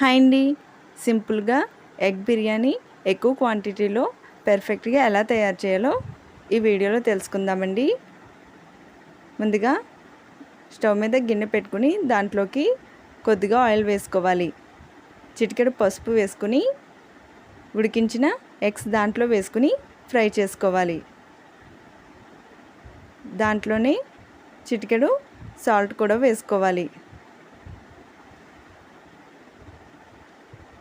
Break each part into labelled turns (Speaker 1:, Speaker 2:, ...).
Speaker 1: Hi అండి. సింపుల్గా egg biryani ఎక్కువ క్వాంటిటీలో పర్ఫెక్ట్గా ఎలా తయారు చేయాలో ఈ వీడియోలో తెలుసుకుందామండి. ముందుగా స్టవ్ మీద గిన్నె పెట్టుకుని దాంట్లోకి కొద్దిగా ఆయిల్ వేసుకోవాలి. చిటికెడు పసుపు వేసుకుని ఉడికించిన ఎగ్స్ దాంట్లో వేసుకుని ఫ్రై చేసుకోవాలి. దాంట్లోనే చిటికెడు సాల్ట్ కూడా వేసుకోవాలి.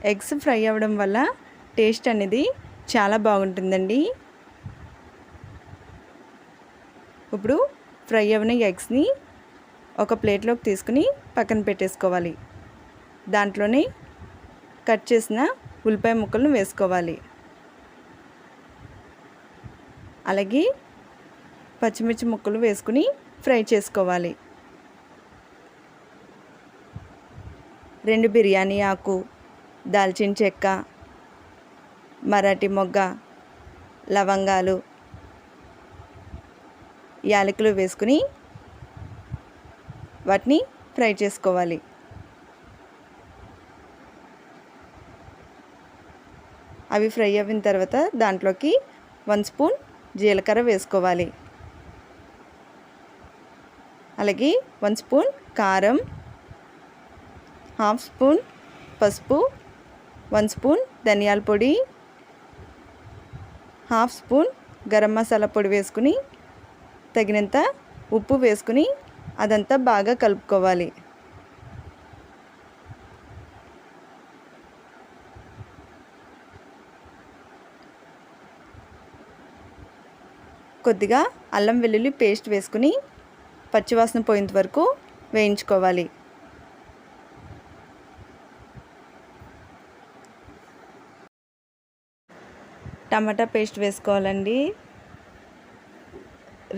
Speaker 1: ఎగ్స్ ఫ్రై అవ్వడం వల్ల టేస్ట్ అనేది చాలా బాగుంటుందండి. ఇప్పుడు ఫ్రై అవ్వని ఎగ్స్ని ఒక ప్లేట్లోకి తీసుకుని పక్కన పెట్టేసుకోవాలి. దాంట్లోనే కట్ చేసిన ఉల్లిపాయ ముక్కలను వేసుకోవాలి. అలాగే పచ్చిమిర్చి ముక్కలు వేసుకుని ఫ్రై చేసుకోవాలి. రెండు బిర్యానీ ఆకు దాల్చిన చెక్క మరాఠీ మొగ్గ లవంగాలు యాలకులు వేసుకుని వాటిని ఫ్రై చేసుకోవాలి. అవి ఫ్రై అయిన తర్వాత దాంట్లోకి వన్ స్పూన్ జీలకర్ర వేసుకోవాలి. అలాగే వన్ స్పూన్ కారం హాఫ్ స్పూన్ పసుపు వన్ స్పూన్ ధనియాల పొడి హాఫ్ స్పూన్ గరం మసాలా పొడి వేసుకుని తగినంత ఉప్పు వేసుకుని అదంతా బాగా కలుపుకోవాలి. కొద్దిగా అల్లం వెల్లుల్లి పేస్ట్ వేసుకుని పచ్చివాసన పోయేంత వరకు వేయించుకోవాలి. టమాటా పేస్ట్ వేసుకోవాలండి.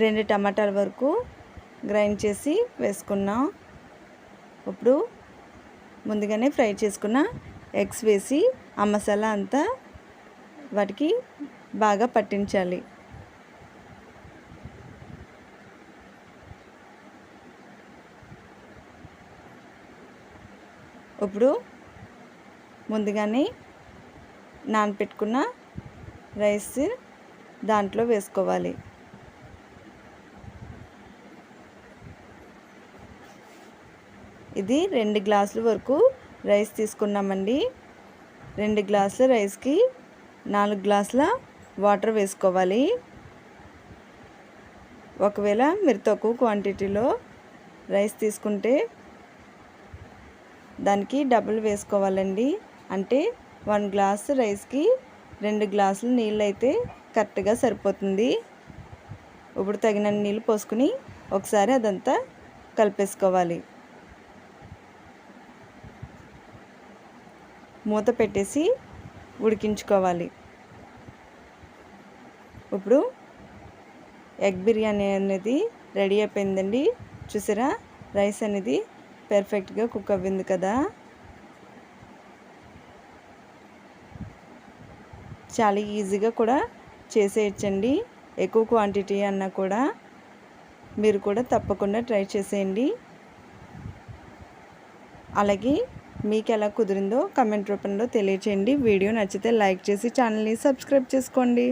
Speaker 1: రెండు టమాటాల వరకు గ్రైండ్ చేసి వేసుకున్నాం. ఇప్పుడు ముందుగానే ఫ్రై చేసుకున్న ఎగ్స్ వేసి ఆ మసాలా అంతా వాటికి బాగా పట్టించాలి. ఇప్పుడు ముందుగానే నానపెట్టుకున్న రైస్ దాంట్లో వేసుకోవాలి. ఇది రెండు గ్లాసుల వరకు రైస్ తీసుకున్నామండి. రెండు గ్లాసుల రైస్కి నాలుగు గ్లాసుల వాటర్ వేసుకోవాలి. ఒకవేళ మీరు తక్కువ క్వాంటిటీలో రైస్ తీసుకుంటే దానికి డబుల్ వేసుకోవాలండి. అంటే వన్ గ్లాస్ రైస్కి రెండు గ్లాసులు నీళ్ళు అయితే కరెక్ట్గా సరిపోతుంది. ఇప్పుడు తగినన్ని నీళ్ళు పోసుకుని ఒకసారి అదంతా కలిపేసుకోవాలి. మూత పెట్టేసి ఉడికించుకోవాలి. ఇప్పుడు ఎగ్ బిర్యానీ అనేది రెడీ అయిపోయిందండి. చూసారా? రైస్ అనేది పెర్ఫెక్ట్గా కుక్ అవ్వింది కదా? చాలా ఈజీగా కూడా చేసేయచ్చండి. ఎక్కువ క్వాంటిటీ అన్నా కూడా మీరు కూడా తప్పకుండా ట్రై చేసేయండి. అలాగే మీకు ఎలా కుదిరిందో కమెంట్ రూపంలో తెలియచేయండి. వీడియో నచ్చితే లైక్ చేసి ఛానల్ని సబ్స్క్రైబ్ చేసుకోండి.